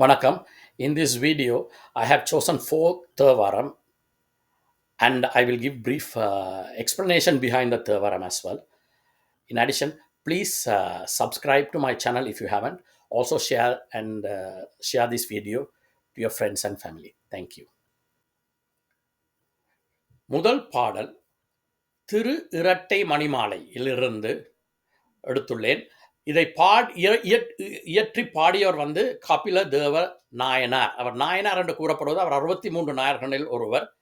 Vanakkam. In this video, I have chosen four Thevaram and I will give brief uh, explanation behind the Thevaram as well. In addition, please uh, subscribe to my channel if you haven't. Also share and uh, share this video to your friends and family. Thank you. முதல் பாடல் திரு இரட்டை மணிமாலையிலிருந்து எடுத்துள்ளேன் இதை பாட் இய- இயற்- இயற்றி பாடியவர் வந்து கபில தேவ நாயனார் அவர் நாயனார் என்று கூறப்படுவது அவர் அறுபத்தி மூன்று நாயர்களில் ஒருவர்.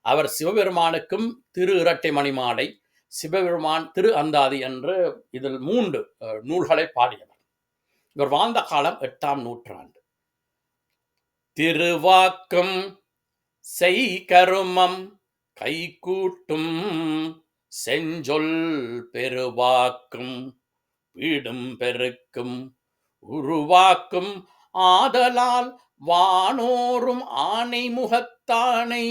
அவர் சிவபெருமானுக்கும் திரு இரட்டை மணிமாலை சிவபெருமான் திரு அந்தாதி என்று இதில் மூன்று நூல்களை பாடியவர். இவர் வாழ்ந்த காலம் எட்டாம் நூற்றாண்டு. திருவாக்கம் செய்கருமம் கைகூட்டும் செஞ்சொல் பெருவாக்கும் வீடும் பெருக்கும் உருவாக்கும் ஆதலால் வானோரும் ஆணை முகத்தானை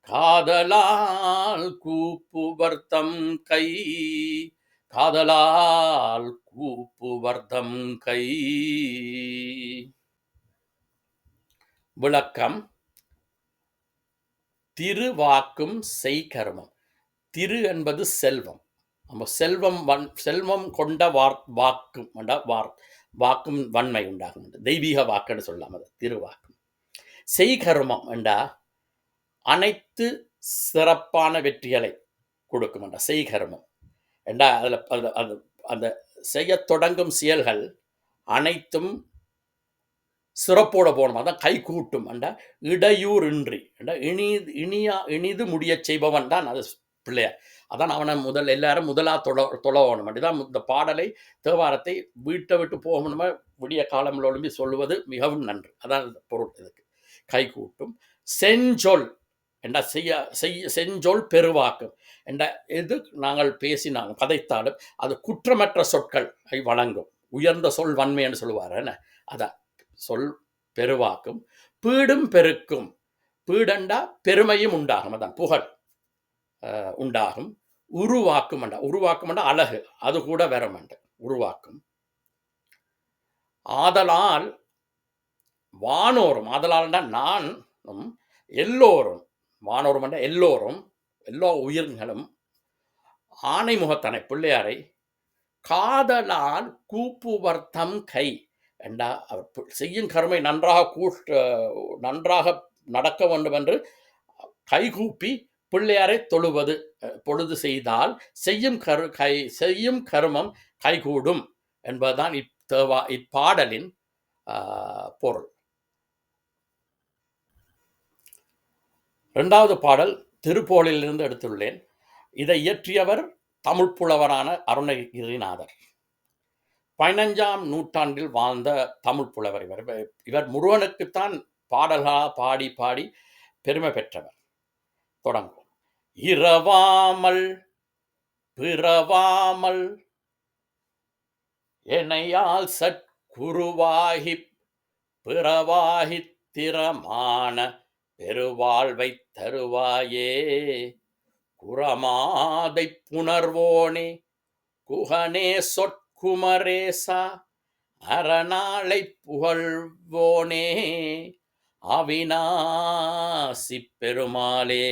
காதலால் கூப்புவர்த்தம் கை காதலால் கூப்புவர்த்தம் கை. விளக்கம் திருவாக்கும் செய்கர்மம். திரு என்பது செல்வம். நம்ம செல்வம் வன் செல்வம் கொண்ட வார் வாக்கும் வார் வாக்கும் வன்மை உண்டாகும் தெய்வீக வாக்குன்னு சொல்லலாம் அது திருவாக்கு. செய்கர்மம் என்றா அனைத்து சிறப்பான வெற்றிகளை கொடுக்கும் என்ற செய்கர்மம் என்றா அதில் அது அது அந்த செய்ய தொடங்கும் செயல்கள் அனைத்தும் சிறப்போட போகணும். அதான் கை கூட்டும் அண்டா இடையூரின்றி என்றா இனி இனியா இனிது முடியச் செய்பவன் தான் அது பிள்ளையார் அதான் அவனை முதல் எல்லாரும் முதலா தொழ தொழவணும். அப்படிதான் இந்த பாடலை தேவாரத்தை வீட்டை விட்டு போகணுமா? விடிய காலம் ஒழும்பி சொல்லுவது மிகவும் நன்று. அதான் இந்த பொருள் இதுக்கு. கை கூட்டும். செஞ்சொல் என்ற செய்ய செய்ய செஞ்சொல் பெருவாக்கும் என்ற எது நாங்கள் பேசினாலும் கதைத்தாலும் அது குற்றமற்ற சொற்கள் வழங்கும். உயர்ந்த சொல் வன்மைன்னு சொல்லுவார். என்ன? அதான். சொல் பெருவாக்கும். பீடும் பெருக்கும். பீடண்டா பெருமையும் உண்டாகும். அதான் புகழ். உண்டாகும். உருவாக்கும் அண்டா உருவாக்கும் அண்டா அழகு அது கூட வரமண்ட உருவாக்கும். ஆதலால் வானோரும் ஆதலால்டா நான் எல்லோரும் வானோரும் என்ற எல்லோரும் எல்லா உயிர்களும் ஆணை முகத்தனை பிள்ளையாரை காதலால் கூப்புவர்த்தம் கை என்றா அவர் செய்யும் கருமை நன்றாக கூ நன்றாக நடக்க வேண்டும் என்று கைகூப்பி பிள்ளையாரை தொழுவது பொழுது செய்தால் செய்யும் கரு கை செய்யும் கருமம் கைகூடும் என்பதுதான் இத்தேவா இப்பாடலின் ஆஹ், பொருள். இரண்டாவது பாடல் திருப்போலிலிருந்து எடுத்துள்ளேன். இதை இயற்றியவர் தமிழ் புலவரான அருணகிரிநாதர். பதினஞ்சாம் நூற்றாண்டில் வாழ்ந்த தமிழ் புலவர் இவர். இவர் முருகனுக்குத்தான் பாடல்களா பாடி பாடி பெருமை பெற்றவர். தொடங்கும் இரவாமல் பிறவாமல் எனையால் சற்குருவாகி பிறவாகித் திறமான பெருவாழ்வை தருவாயே. குரமாதை புணர்வோனே குகனே சொற்குமரேசா அரணாளை புகழ்வோனே. அவினாசி பெருமாளே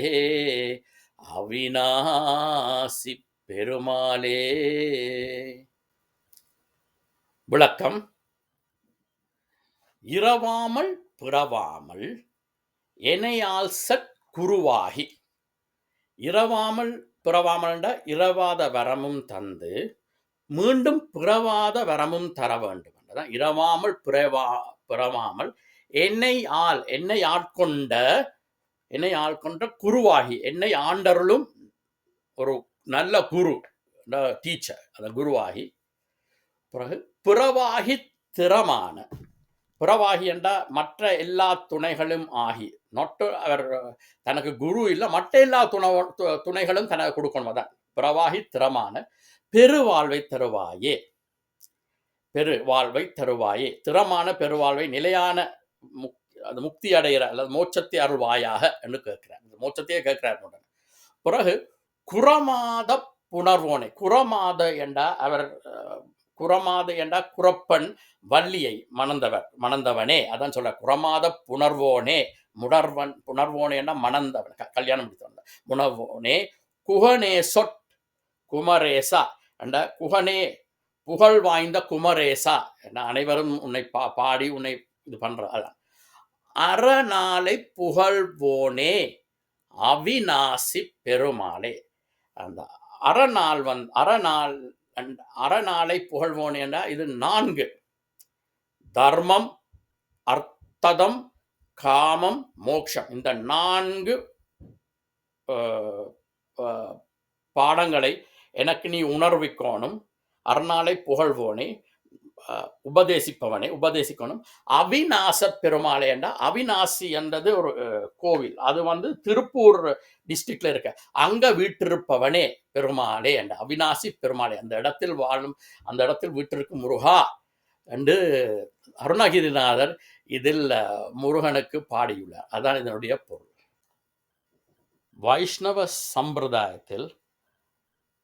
அவினாசி பெருமாளே. விளக்கம். இரவாமல் பிறவாமல் எனையால் சற் குருவாகி. இரவாமல் பிறவாமல்ட இரவாத வரமும் தந்து மீண்டும் பிறவாத வரமும் தர வேண்டும் என்றுதான். இரவாமல் பிறவா பிறவாமல் என்னை ஆள் என்னை ஆட்கொண்ட என்னை ஆட்கொண்ட குருவாகி என்னை ஆண்டருளும் ஒரு நல்ல குரு டீச்சர் அந்த குருவாகி. பிறகு பிறவாகி திறமான பிறவாகி என்றால் மற்ற எல்லா துணைகளும் ஆகி. நொட்டு அவர் தனக்கு குரு இல்லை மற்ற எல்லா துணை துணைகளும் தனக்கு கொடுக்கணும் அதான். பிறவாகி திறமான பெருவாழ்வை தருவாயே. பெரு வாழ்வை தருவாயே. திறமான பெருவாழ்வை நிலையான முக் அந்த முக்தி அடைகிற அல்லது மோட்சத்தை அருள்வாயாக என்று கேட்கிறார். இந்த மோட்சத்தையே கேட்கிறார் உடனே. பிறகு குரமாத புணர்வோனை குரமாத என்றா அவர் குரமாத என்றா குரப்பன் வள்ளியை மணந்தவர் மணந்தவனே அதான் சொல்ல குரமாத புணர்வோனே முணர்வன் புணர்வோனே என்றா மணந்தவன் க- கல்யாணம் முடித்தவன். முணர்வோனே குகனே சொட் குமரேசா என்ற குகனே புகழ் வாய்ந்த குமரேசா என்ற அனைவரும் உன்னை பா பாடி உன்னை இது பண்ணுற அதான். அறநாளை புகழ்வோனே அவிநாசி பெருமாளே. அந்த அறநாள் வந் அறநாள் அண்ட் அறநாளை புகழ்வோனேன்னா இது நான்கு. தர்மம் அர்த்ததம் காமம் மோக்ஷம். இந்த நான்கு பாடங்களை எனக்கு நீ உணர்விக்கோணும். அறநாளை புகழ்வோனே உபதேசிப்பவனே உபதேசிக்கணும் அவிநாச பெருமாளை என்றா அவிநாசி என்றது ஒரு கோவில் அது வந்து திருப்பூர் டிஸ்ட்ரிக்ட்ல இருக்க அங்க வீட்டிருப்பவனே பெருமாளே என்ற அவிநாசி பெருமாளே அந்த இடத்தில் வாழும் அந்த இடத்தில் வீற்றிருக்கும் முருகா என்று அருணகிரிநாதர் இதில் முருகனுக்கு பாடியுள்ளார் அதான் இதனுடைய பொருள் வைஷ்ணவ சம்பிரதாயத்தில்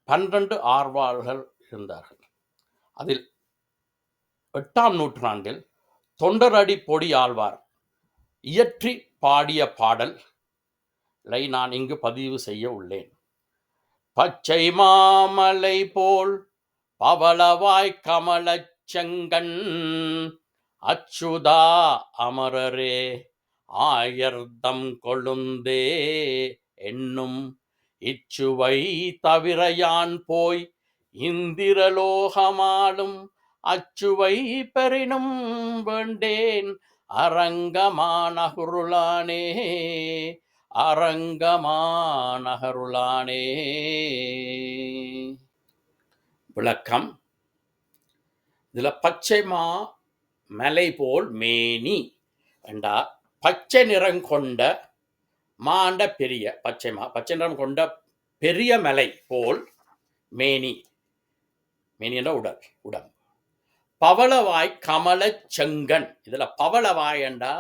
பன்னிரண்டு ஆர்வாள்கள் இருந்தார்கள் அதில் எட்டாம் நூற்றாண்டில் தொண்டரடி பொடி ஆழ்வார் இயற்றி பாடிய பாடலை நான் இங்கு பதிவு செய்ய உள்ளேன். பச்சை மாமலை போல் பவளவாய் கமலச் செங்கண் அச்சுதா அமரரே ஆயர்தம் கொழுந்தே என்னும் இச்சுவை தவிர யான் போய் இந்திரலோகமாலும் அச்சுவை பெறினும் வேண்டேன். அரங்கமானகுருளானே அரங்கமானகருளானே. விளக்கம். இதில் பச்சைமா மலை போல் மேனி என்றா பச்சை நிறம் கொண்ட மாண்ட பெரிய பச்சைமா பச்சை நிறம் கொண்ட பெரிய மலை போல் மேனி. மேனி என்ற உடல் உடம்பு. பவளவாய் கமலச் செங்கன் இதுல பவளவாய் என்றா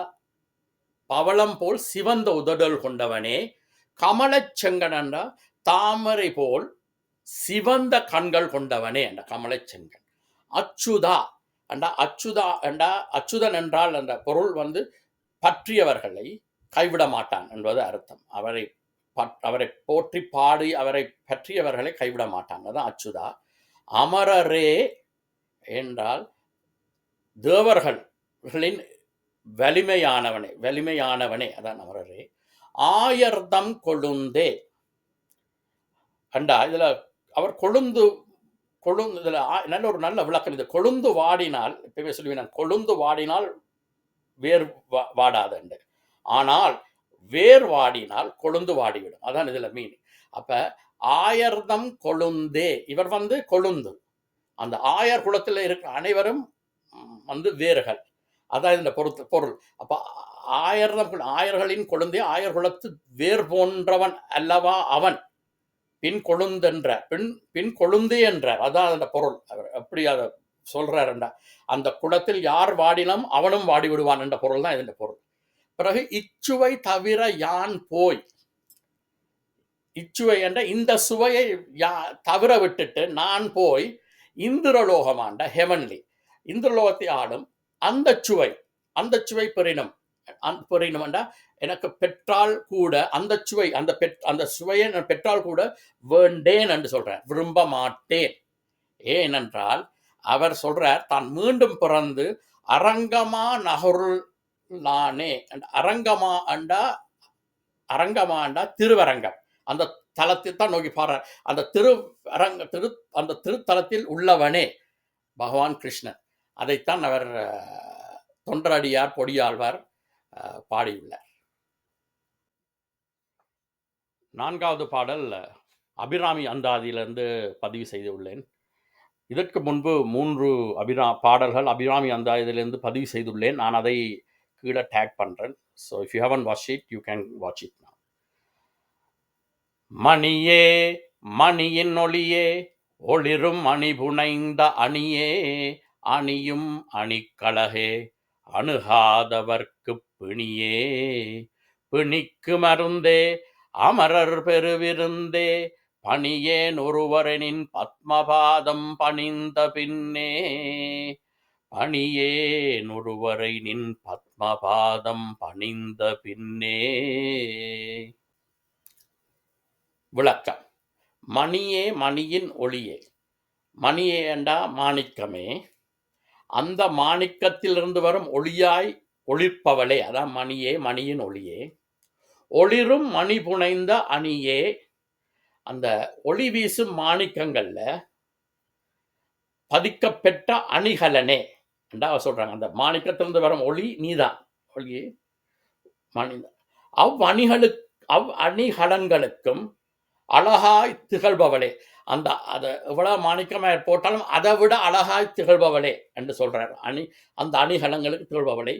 பவளம் போல் சிவந்த உதடல் கொண்டவனே. கமலச்செங்கன் என்றா தாமரை போல் சிவந்த கண்கள் கொண்டவனே என்ற கமலச்செங்கன். அச்சுதா அண்டா அச்சுதா என்றா அச்சுதன் என்றால் அந்த பொருள் வந்து பற்றியவர்களை கைவிட மாட்டான் என்பது அர்த்தம். அவரை அவரை போற்றி பாடி அவரை பற்றியவர்களை கைவிட மாட்டான். அதான் அச்சுதா. அமரரே என்றால் தேவர்களின் வலிமையானவனே வலிமையானவனே அதான் அமரரே ஆயர்தம் கொழுந்தே. அண்டா இதில் அவர் கொழுந்து கொழுந்து இதில் ஆ- நல்ல ஒரு நல்ல விளக்கம் இது. கொழுந்து வாடினால் இப்பவே சொல்லுவேன் நான் கொழுந்து வாடினால் வேர் வா- வாடாதுண்டு. ஆனால் வேர் வாடினால் கொழுந்து வாடிவிடும். அதான் இதில் மீன் அப்போ ஆயர்தம் கொழுந்தே இவர் வந்து கொழுந்து. அந்த ஆயர் குலத்தில் இருக்க அனைவரும் வந்து வேர்கள். அதான் இந்த பொருத்து பொருள். அப்போ ஆயர்தம் ஆயர்களின் கொழுந்தே ஆயர் குலத்து வேர் போன்றவன் அல்லவா அவன்? பின் கொழுந்தென்ற பின் பின் கொழுந்து என்றார். அதான் அந்த பொருள். அவர் எப்படி அதை சொல்றாருண்டா. அந்த குளத்தில் யார் வாடினும் அவனும் வாடி விடுவான் என்ற பொருள் தான் இதன் பொருள். பிறகு இச்சுவை தவிர யான் போய்? இச்சுவை என்ற இந்த சுவையை யா தவிர விட்டுட்டு நான் போய் இந்திரலோகமாண்ட ஹெவன்லி இந்திரலோகத்தை ஆடும் அந்த சுவை அந்த சுவை பெறினம். அந்த பெறினும் எனக்கு பெற்றால் கூட அந்த சுவை அந்த பெற் அந்த சுவையை நான் பெற்றால் கூட வேண்டேன் என்று சொல்கிறேன் விரும்ப மாட்டேன். ஏனென்றால் அவர் சொல்கிறார் தான் மீண்டும் பிறந்து அரங்கமா நகருள் நானே. அரங்கமா அண்டா அரங்கமாண்டா திருவரங்கம். அந்த தலத்தில் தான் நோக்கி பாடுறார். அந்த திரு அரங்க திரு அந்த திருத்தலத்தில் உள்ளவனே பகவான் கிருஷ்ணன். அதைத்தான் அவர் தொண்டரடியார் பொடியாழ்வார் பாடியுள்ளார். நான்காவது பாடல் அபிராமி அந்தாதியிலிருந்து பதிவு செய்துள்ளேன். இதற்கு முன்பு மூன்று அபிரா பாடல்கள் அபிராமி அந்தாதியிலிருந்து பதிவு செய்துள்ளேன். நான் அதை கீழே டேக் பண்ணுறேன் so if you haven't watch it you can watch it மணியே மணியின் ஒளியே ஒளிரும் அணி புனைந்த அணியே அணியும் அணிக்கழகே அணுகாதவர்க்குப் பிணியே. பிணிக்கு மருந்தே அமரர் பெருவிருந்தே பணியேன் ஒருவரனின் பத்மபாதம் பணிந்த பின்னே. பணியேன் ஒருவரை நின் பத்மபாதம் பணிந்த பின்னே. விளக்கம். மணியே மணியின் ஒளியே. மணியே என்றா மாணிக்கமே. அந்த மாணிக்கத்திலிருந்து வரும் ஒளியாய் ஒளிர்ப்பவளே அதான் மணியே மணியின் ஒளியே. ஒளிரும் மணி புனைந்த அணியே. அந்த ஒளி வீசும் மாணிக்கங்கள்ல பதிக்கப்பெற்ற அணிகலனே. என்றா சொல்கிறாங்க சொல்றாங்க? அந்த மாணிக்கத்திலிருந்து வரும் ஒளி நீதான். ஒளி மணி. அவ் அணிகளுக்கு அவ் அணிகலன்களுக்கும் அழகாய் திகழ்பவளே. அந்த அதை எவ்வளோ மாணிக்கமாக போட்டாலும் அதை விட அழகாய் திகழ்பவளே என்று சொல்கிறார் அணி அந்த அணிகலங்களுக்கு திகழ்பவளே.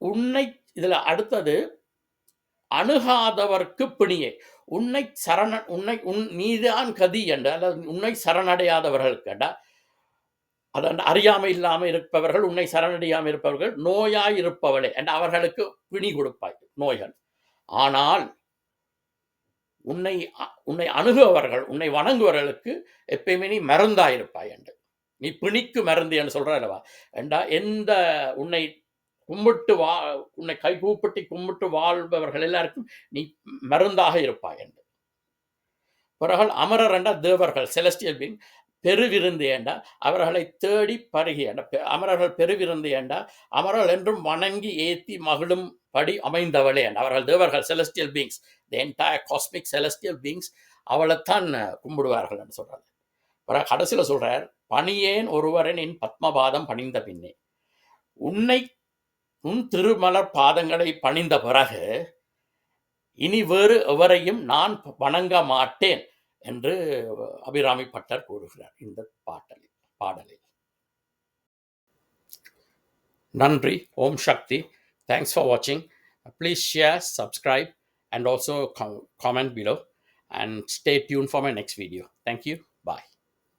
உன்னை இதில் அடுத்தது அணுகாதவர்க்கு பிணியே. உன்னை சரண உன்னை உன் நீதான் கதி என்று அல்லது உன்னை சரணடையாதவர்களுக்கு என்றா, அதான் அறியாமை இல்லாமல் இருப்பவர்கள் உன்னை சரணடையாமல் இருப்பவர்கள் நோயாய் இருப்பவளே என்று அவர்களுக்கு பிணி கொடுப்பாய் நோய்கள் ஆனால் உன்னை உன்னை அணுகுவர்கள் உன்னை வணங்குவர்களுக்கு எப்பயுமே நீ மறந்தாயிருப்பாய் என்று. நீ பிணிக்கு மருந்து என்று சொல்ற அல்லவா? என்றா எந்த உன்னை கும்பிட்டு வா உன்னை கை கூப்பிட்டு கும்பிட்டு வாழ்பவர்கள் எல்லாருக்கும் நீ மருந்தாக இருப்பாய் என்று. பிறகு அமரர் என்றால் தேவர்கள் செலஸ்டியல் பீங் பெருவிருந்து ஏண்டா? அவர்களை தேடி பருகி ஏண்டா பெ- அமரர்கள் பெருவிருந்து ஏண்டா? அமரர்கள் என்றும் வணங்கி ஏத்தி மகிழும் படி அமைந்தவளே ஏண்டா அவர்கள் தேவர்கள் celestial beings the entire cosmic celestial beings அவளைத்தான் கும்பிடுவார்கள் என்று சொல்கிறார் பிறகு கடைசியில் சொல்கிறார் பணியேன் ஒருவரின் என் பத்மபாதம் பணிந்த பின்னே. உன்னை உன் திருமலர் பாதங்களை பணிந்த பிறகு இனி வேறு எவரையும் நான் வணங்க மாட்டேன். என்று அபிராமி பட்டர் கூறுகிறார் இந்த பாட்டலில் பாடலில். நன்றி ஓம் சக்தி. தேங்க்ஸ் ஃபார் வாட்சிங் please share subscribe and also comment below and stay tuned for my next video thank you